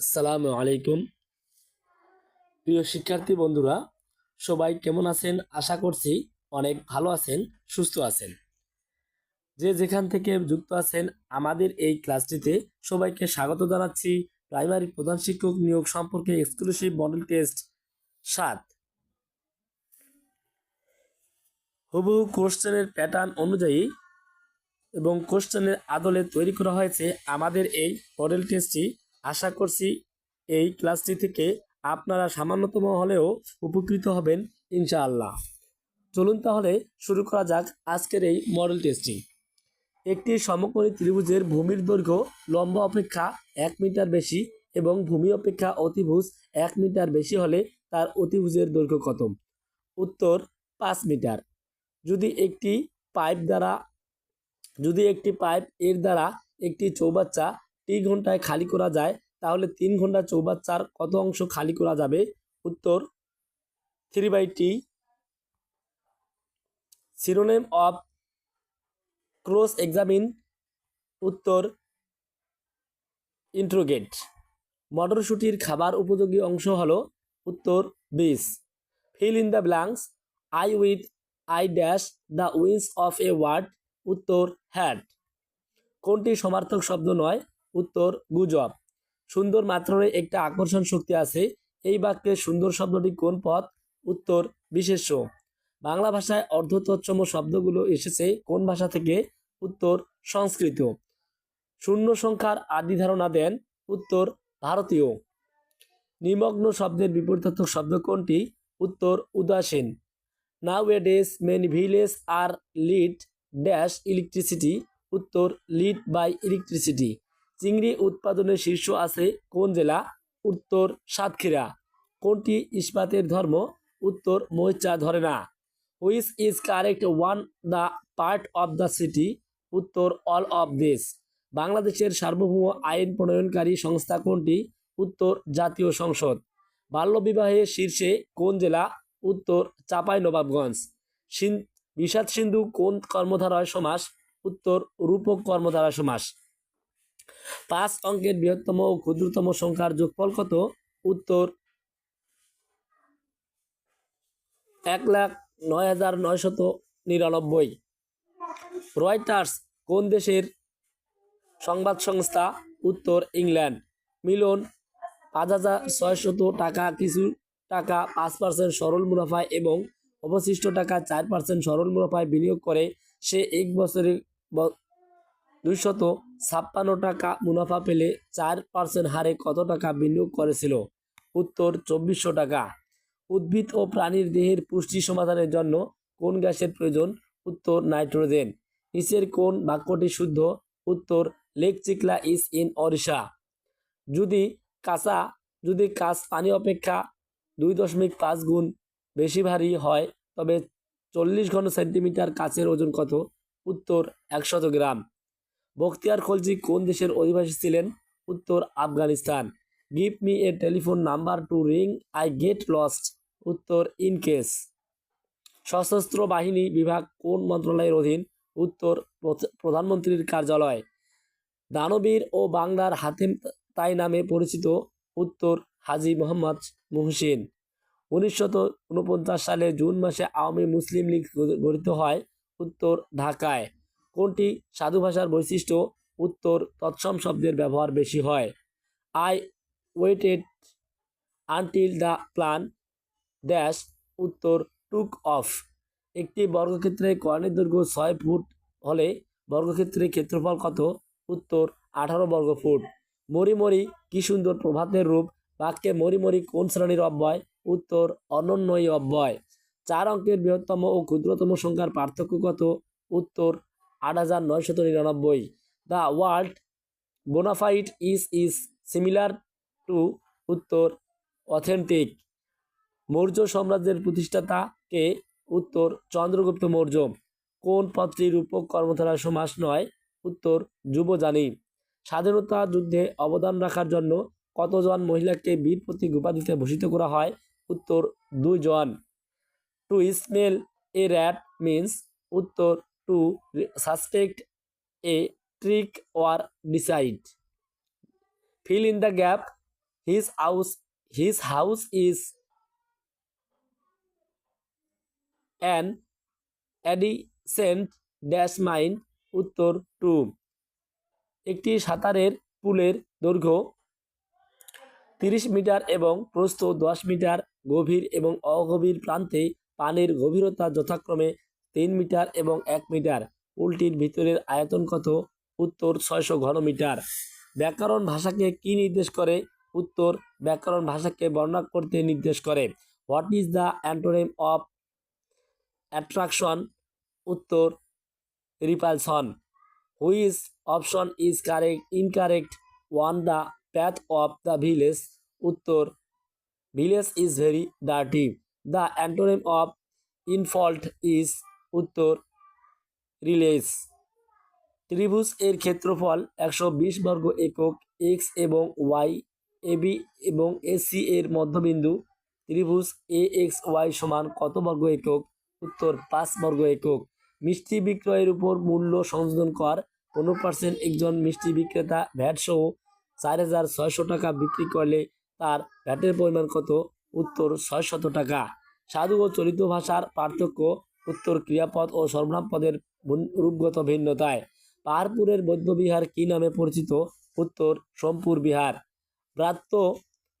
আসসালামু আলাইকুম। প্রিয় শিক্ষার্থী বন্ধুরা, সবাই কেমন আছেন? আশা করছি অনেক ভালো আছেন, সুস্থ আছেন। যে যেখান থেকে যুক্ত আছেন, আমাদের এই ক্লাসটিতে সবাইকে স্বাগত জানাচ্ছি। প্রাইমারি প্রধান শিক্ষক নিয়োগ সম্পর্কে এক্সক্লুসিভ মডেল টেস্ট সাত। হুবহু কোশ্চেনের প্যাটার্ন অনুযায়ী এবং কোশ্চেনের আদলে তৈরি করা হয়েছে আমাদের এই মডেল টেস্টটি আশা করছি এই ক্লাসটি থেকে আপনারা সামান্যতম হলেও উপকৃত হবেন, ইনশাআল্লাহ। চলুন তাহলে শুরু করা যাক আজকের এই মডেল টেস্টটি একটি সমকোণী ত্রিভুজের ভূমির দৈর্ঘ্য লম্ব অপেক্ষা এক মিটার বেশি এবং ভূমি অপেক্ষা অতিভুজ এক মিটার বেশি হলে তার অতিভুজের দৈর্ঘ্য কত? উত্তর, পাঁচ মিটার। যদি একটি পাইপ দ্বারা, যদি একটি পাইপ এর দ্বারা একটি চৌবাচ্চা টি ঘন্টায় খালি করা যায়, তাহলে তিন ঘণ্টা চৌবাচ্চার কত অংশ খালি করা যাবে? উত্তর three by T synonym of cross examine উত্তর ইন্ট্রোগেট মটরশুটির খাবার উপযোগী অংশ হলো, উত্তর বিস fill in the blanks I with I dash the wins of a word উত্তর হ্যাড কোনটি সমার্থক শব্দ নয়? উত্তর গুজব। সুন্দর মাত্ররে একটা আকর্ষণ শক্তি আছে। এই বাক্যে সুন্দর শব্দটি কোন পদ? উত্তর, বিশেষ্য। বাংলা ভাষায় অর্ধতৎসম শব্দগুলো এসেছে কোন ভাষা থেকে? উত্তর, সংস্কৃত। শূন্য সংখ্যার আদি ধারণা দেন উত্তর, ভারতীয়। নিমগ্ন শব্দের বিপরীতার্থক শব্দ কোনটি? উত্তর, উদাসীন। Nowadays many village are lead dash electricity উত্তর লিড বাই ইলেকট্রিসিটি চিংড়ি উৎপাদনের শীর্ষ আছে কোন জেলা? উত্তর সাতক্ষীরা। কোনটি ইস্পাতের ধর্ম? উত্তর মৈচা ধরে না। Which is correct one the part of the city. উত্তর অল অফ দিস। বাংলাদেশের সার্বভৌম আইন প্রণয়নকারী সংস্থা কোনটি? উত্তর জাতীয় সংসদ। বাল্যবিবাহের শীর্ষে কোন জেলা? উত্তর চাপাই নবাবগঞ্জ। বিষাদ সিন্ধু কোন কর্মধারয় সমাস? উত্তর রূপক কর্মধারা সমাস। পাঁচ অঙ্কের বৃহত্তম ও ক্ষুদ্রতম সংখ্যার যোগফল কত? উত্তর, এক লাখ নয় হাজার নয়শত নিরানব্বই। রয়টার্স কোন দেশের সংবাদ সংস্থা? উত্তর, ইংল্যান্ড। মিলন, পাঁচ হাজার ছয়শত টাকা, কিছু টাকা পাঁচ পার্সেন্ট সরল মুনাফায় এবং অবশিষ্ট টাকা চার পার্সেন্ট সরল মুনাফায় বিনিয়োগ করে। সে এক বছরে দুইশত ছাপ্পান্ন টাকা মুনাফা পেলে চার পার্সেন্ট হারে কত টাকা বিনিয়োগ করেছিল? উত্তর, চব্বিশশো টাকা। উদ্ভিদ ও প্রাণীর দেহের পুষ্টি সমাধানের জন্য কোন গ্যাসের প্রয়োজন? উত্তর, নাইট্রোজেন। নিচের কোন বাক্যটি শুদ্ধ? উত্তর, লেক চিকলা ইজ ইন ওড়িশা যদি কাঁচা, যদি কাঁচ পানি অপেক্ষা দুই দশমিক পাঁচ গুণ বেশি ভারী হয়, তবে চল্লিশ ঘন সেন্টিমিটার কাচের ওজন কত? উত্তর, একশত গ্রাম। বখতিয়ার খলজি কোন দেশের অধিবাসী ছিলেন? উত্তর, Afghanistan. Give me a telephone number to ring, I get lost. উত্তর, ইন কেস। সশস্ত্র বাহিনী বিভাগ কোন মন্ত্রণালয়ের অধীন? উত্তর প্রধ- প্রধানমন্ত্রীর কার্যালয়। দানবীর ও বাংলার হাতেম তাই নামে পরিচিত। উত্তর, হাজি মোহাম্মদ মুহসিন। উনিশশত উনপঞ্চাশ সালে জুন মাসে আওয়ামী মুসলিম লীগ গঠিত হয়। উত্তর, ঢাকায়। কোনটি সাধু ভাষার বৈশিষ্ট্য? উত্তর, তৎসম শব্দের ব্যবহার বেশি হয়। I waited until the plan dash উত্তর টুক অফ একটি বর্গক্ষেত্রে কর্ণের দৈর্ঘ্য ছয় ফুট হলে বর্গক্ষেত্রে ক্ষেত্রফল কত? উত্তর, আঠারো বর্গ ফুট মরি মরি, কি সুন্দর প্রভাতের রূপ। বাক্যে মরি মরি কোন শ্রেণির অব্যয়? উত্তর, অনন্যই অব্যয়। চার অঙ্কের বৃহত্তম ও ক্ষুদ্রতম সংখ্যার পার্থক্য কত? উত্তর আট হাজার নয়শত নিরানব্বই। The world bona fide is is similar to উত্তর অথেন্টিক। মৌর্য সাম্রাজ্যের প্রতিষ্ঠাতা কে উত্তর চন্দ্রগুপ্ত মৌর্য। কোন পদটি রূপক কর্মধারা সমাস নয়, উত্তর যুবজানি স্বাধীনতা যুদ্ধে অবদান রাখার জন্য কতজন মহিলাকে বীর প্রতীক উপাধিতে ভূষিত করা হয়, উত্তর দুইজন। To smell a rat means, উত্তর to suspect a trick war decide fill in the gap his house his house is an adjacent dash mine উত্তর টু একটি সাঁতারের পুলের দৈর্ঘ্য তিরিশ মিটার এবং প্রস্থ দশ মিটার, গভীর এবং অগভীর প্রান্তে পানির গভীরতা যথাক্রমে তিন মিটার এবং এক মিটার। পুলটির ভিতরের আয়তন কত? উত্তর ছয়শো ঘনমিটার ব্যাকরণ ভাষাকে কি নির্দেশ করে? উত্তর, ব্যাকরণ ভাষাকে বর্ণনা করতে নির্দেশ করে। What is the antonym of attraction? উত্তর repulsion which option is correct, incorrect one the path of the village? উত্তর, village is very dirty. The antonym of insult is উত্তর রিলেস। ত্রিভুজ এর ক্ষেত্রফল একশো বিশ বর্গ একক এক্স এবং ওয়াই এবি এবং এসি এর মধ্যবিন্দু। ত্রিভুজ এ এক্স ওয়াই সমান কত বর্গ একক? উত্তর পাঁচ বর্গ একক। মিষ্টি বিক্রয়ের উপর মূল্য সংযোজন কর। পনেরো পার্সেন্ট একজন মিষ্টি বিক্রেতা ভ্যাট সহ চার হাজার ছয়শো টাকা বিক্রি করলে তার ভ্যাটের পরিমাণ কত? উত্তর ছয়শত টাকা। সাধু ও চলিত ভাষার পার্থক্য উত্তর ক্রিয়াপদ ও সর্বনাম পদের রূপগত ভিন্নতায়। পাহাড়পুরের বৌদ্ধবিহার কি নামে পরিচিত? উত্তর, সোমপুর বিহার। ব্রাত্য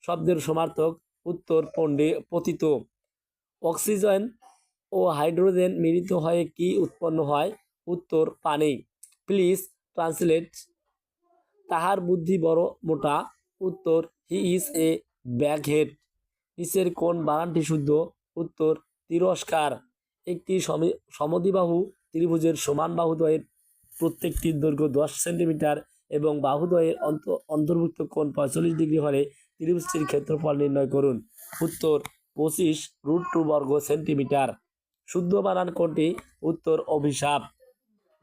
শব্দের সমার্থক উত্তর পণ্ডে, পতিত। অক্সিজেন ও হাইড্রোজেন মিলিত হয়ে কি উৎপন্ন হয়? উত্তর, পানি। Please translate. তাহার বুদ্ধি বড় মোটা। উত্তর, হি ইজ এ ব্যাকহেড নিচের কোন বানানটি শুদ্ধ। উত্তর, তিরস্কার। একটি সমি- সমদ্বিবাহু ত্রিভুজের সমান বাহুদ্বয়ের প্রত্যেকটির দৈর্ঘ্য দশ সেন্টিমিটার এবং বাহুদ্বয়ের অন্ত, অন্তর্ভুক্ত কোণ পঁয়তাল্লিশ ডিগ্রি হলে ত্রিভুজটির ক্ষেত্রফল নির্ণয় করুন। উত্তর পঁচিশ রুট টু বর্গ সেন্টিমিটার। শুদ্ধ বানান কোনটি উত্তর অভিশাপ।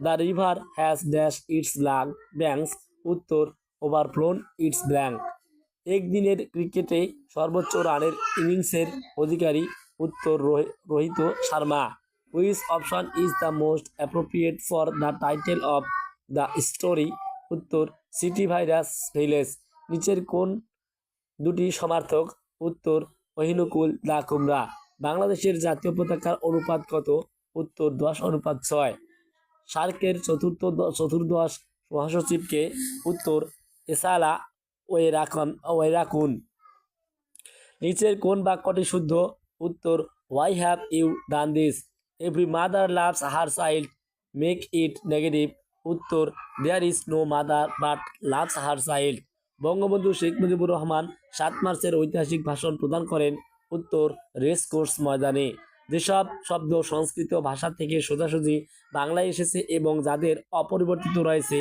The river has dash its blank banks. উত্তর ওভারফ্লোন ইটস ব্ল্যাঙ্ক। একদিনের ক্রিকেটে সর্বোচ্চ রানের ইনিংসের অধিকারী উত্তর রোহি- Rohit Sharma. Which option is the most appropriate for the title of the story উত্তর সিটি ভাইরাস ভিলেজ নিচের কোন দুটি সমার্থক? উত্তর অহিনুকুল দা কুমড়া বাংলাদেশের জাতীয় পতাকার অনুপাত কত? উত্তর, দশ অনুপাত ছয় সার্কের চতুর্থ চতুর্দশ মহাসচিবকে উত্তর, এসালা ওয়েরাকন, ওয়েরাকুন নিচের কোন বাক্যটি শুদ্ধ? উত্তর why have you done this every mother loves her child make it negative উত্তর there is no mother but loves her child Bangabandhu Sheikh Mujibur Rahman সাত মার্চের ঐতিহাসিক ভাষণ প্রদান করেন। উত্তর রেস কোর্স ময়দানে। যেসব শব্দ সংস্কৃত ভাষা থেকে সোজাসুজি বাংলায় এসেছে এবং যাদের অপরিবর্তিত রয়েছে,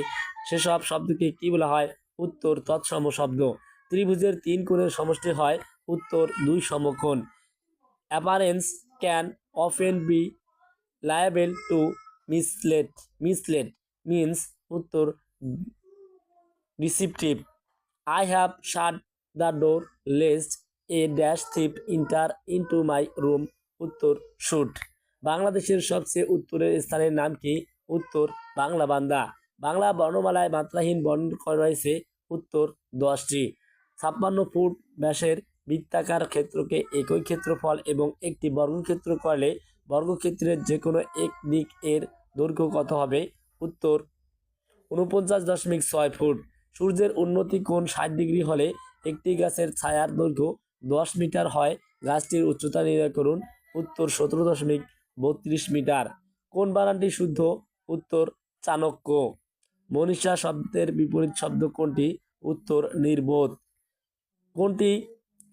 সেসব শব্দকে কি বলা হয়? উত্তর, তৎসম শব্দ। ত্রিভুজের তিন কোণের সমষ্টি হয় উত্তর, দুই সমকোণ। Appearance can often be liable to mislead mislead means উত্তর deceptive I have shut the door lest a dash thief enter into my room উত্তর শুট বাংলাদেশের সবচেয়ে উত্তরের স্থানের নাম কি? উত্তর বাংলা বান্দা। বাংলা বর্ণমালায় মাত্রাহীন বর্ণ করা রয়েছে, উত্তর দশটি। ছাপ্পান্ন ফুট ব্যাসের বৃত্তাকার ক্ষেত্রকে একই ক্ষেত্রফল এবং একটি বর্গক্ষেত্র করলে বর্গক্ষেত্রের যে কোনো এক দিক এর দৈর্ঘ্য কত হবে? উত্তর উনপঞ্চাশ দশমিক ছয় ফুট। সূর্যের উন্নতি কোণ ষাট ডিগ্রি হলে একটি গাছের ছায়ার দৈর্ঘ্য দশ মিটার হয়। গাছটির উচ্চতা নির্ণয় করুন। উত্তর, সতেরো দশমিক বত্রিশ মিটার। কোন বানানটি শুদ্ধ? উত্তর, চাণক্য। মনীষা শব্দের বিপরীত শব্দ কোনটি? উত্তর, নির্বোধ। কোনটি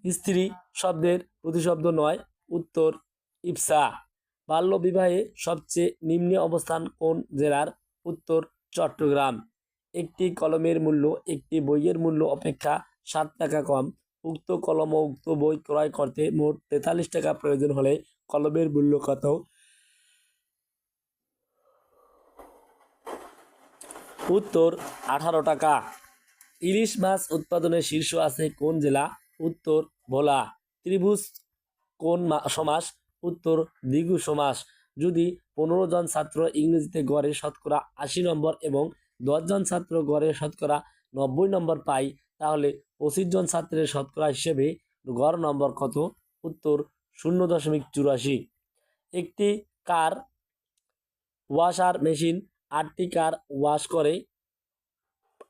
স্ত্রী শব্দের প্রতিশব্দ নয়, উত্তর ইপসা বাল্যবিবাহে সবচেয়ে নিম্নে অবস্থান কোন জেলার? উত্তর চট্টগ্রাম। একটি কলমের মূল্য, একটি বইয়ের মূল্য অপেক্ষা সাত টাকা কম। উক্ত কলম ও উক্ত বই ক্রয় করতে মোট তেতাল্লিশ টাকা প্রয়োজন হলে কলমের মূল্য কত? উত্তর, আঠারো টাকা। ইলিশ মাছ উৎপাদনে শীর্ষ আছে কোন জেলা? উত্তর ভোলা ত্রিভুজ কোন সমাস? উত্তর দ্বিগু সমাস। যদি পনেরো জন ছাত্র ইংরেজিতে গড়ে শতকরা আশি নম্বর এবং দশজন ছাত্র গড়ে শতকরা নব্বই নম্বর পাই, তাহলে পঁচিশ জন ছাত্রের শতকরা হিসেবে গড় নম্বর কত? উত্তর, শূন্য দশমিক চুরাশি। একটি কার ওয়াশার মেশিন আটটি কার ওয়াশ করে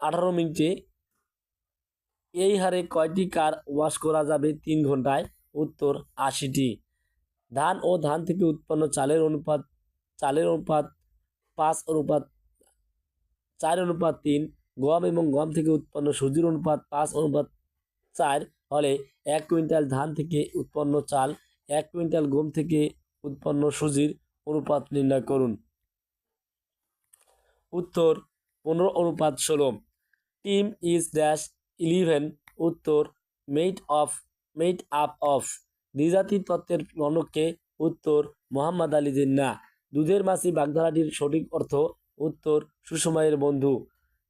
আঠারো মিনিটে এই হারে কয়টি কার ওয়াশ করা যাবে তিন ঘন্টায়? উত্তর আশিটি। ধান ও ধান থেকে উৎপন্ন চালের অনুপাত চালের অনুপাত পাঁচ অনুপাত, চার অনুপাত তিন, গম এবং গম থেকে উৎপন্ন সুজির অনুপাত পাঁচ অনুপাত চার হলে এক কুইন্টাল ধান থেকে উৎপন্ন চাল, এক কুইন্টাল গম থেকে উৎপন্ন সুজির অনুপাত নির্ণয় করুন। উত্তর, পনেরো অনুপাত ষোলো। টিম ইজ ড্যাশ ইলেভেন, উত্তর made of made up of দ্বিজাতি তত্ত্বের রণককে উত্তর, মোহাম্মদ আলী জিন্না। দুধের মাছি বাগধারাটির সঠিক অর্থ উত্তর সুসময়ের বন্ধু।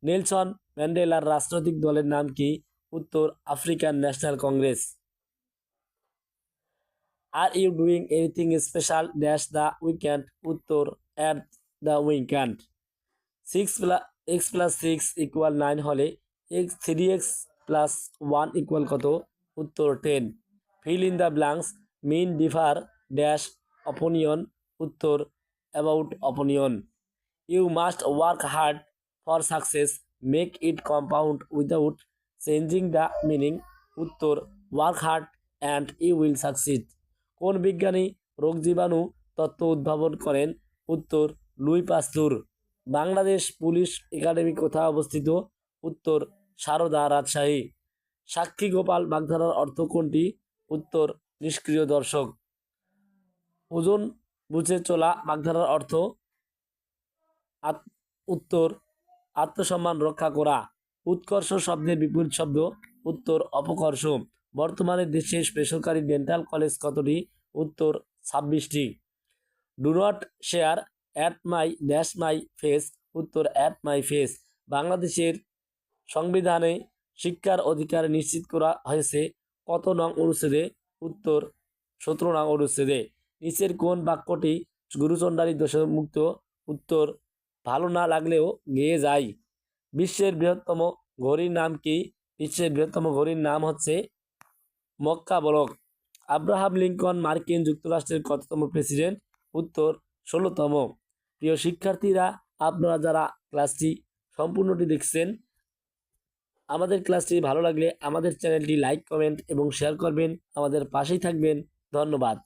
নেলসন ম্যান্ডেলার রাজনৈতিক দলের নাম কি? উত্তর, African National Congress. Are you doing anything special dash the weekend? উত্তর at the weekend six plus X plus six equal nine হলে X three X plus one equal কত? উত্তর ten. Fill in the blanks men differ dash opinion. উত্তর, about opinion. You must work hard for success, make it compound without changing the meaning. উত্তর, work hard and you will succeed. কোন বিজ্ঞানী রোগ জীবাণু তত্ত্ব উদ্ভাবন করেন? উত্তর, Louis Pasteur. Bangladesh police academy কোথায় অবস্থিত? উত্তর, সারদা রাজশাহী। সাক্ষী গোপাল বাগধারার অর্থ কোনটি? উত্তর, নিষ্ক্রিয় দর্শক। ওজন বুঝে চলা বাগধারার অর্থ? উত্তর, আত্মসম্মান রক্ষা করা। উৎকর্ষ শব্দের বিপরীত শব্দ। উত্তর, অপকর্ষ। বর্তমানে দেশে বেসরকারি ডেন্টাল কলেজ কতটি? উত্তর, ছাব্বিশটি। Do not share at my dash my face. উত্তর, অ্যাট মাই ফেস। বাংলাদেশের সংবিধানে শিক্ষার অধিকার নিশ্চিত করা হয়েছে। কত নং অনুচ্ছেদে? উত্তর, সতেরো নং অনুচ্ছেদে। নিচের কোন বাক্যটি গুরুচণ্ডালী দোষমুক্ত? উত্তর, ভালো না লাগলেও গেয়ে যায় বিশ্বের বৃহত্তম ঘড়ির নাম কি? বিশ্বের বৃহত্তম ঘড়ির নাম হচ্ছে মক্কা বলক আব্রাহাম লিঙ্কন মার্কিন যুক্তরাষ্ট্রের কততম প্রেসিডেন্ট? উত্তর, ষোলোতম। প্রিয় শিক্ষার্থীরা, আপনারা যারা ক্লাসটি সম্পূর্ণটি দেখছেন আমাদের ক্লাসটি ভালো লাগলে আমাদের চ্যানেলটি লাইক, কমেন্ট এবং শেয়ার করবেন। আমাদের পাশেই থাকবেন। ধন্যবাদ।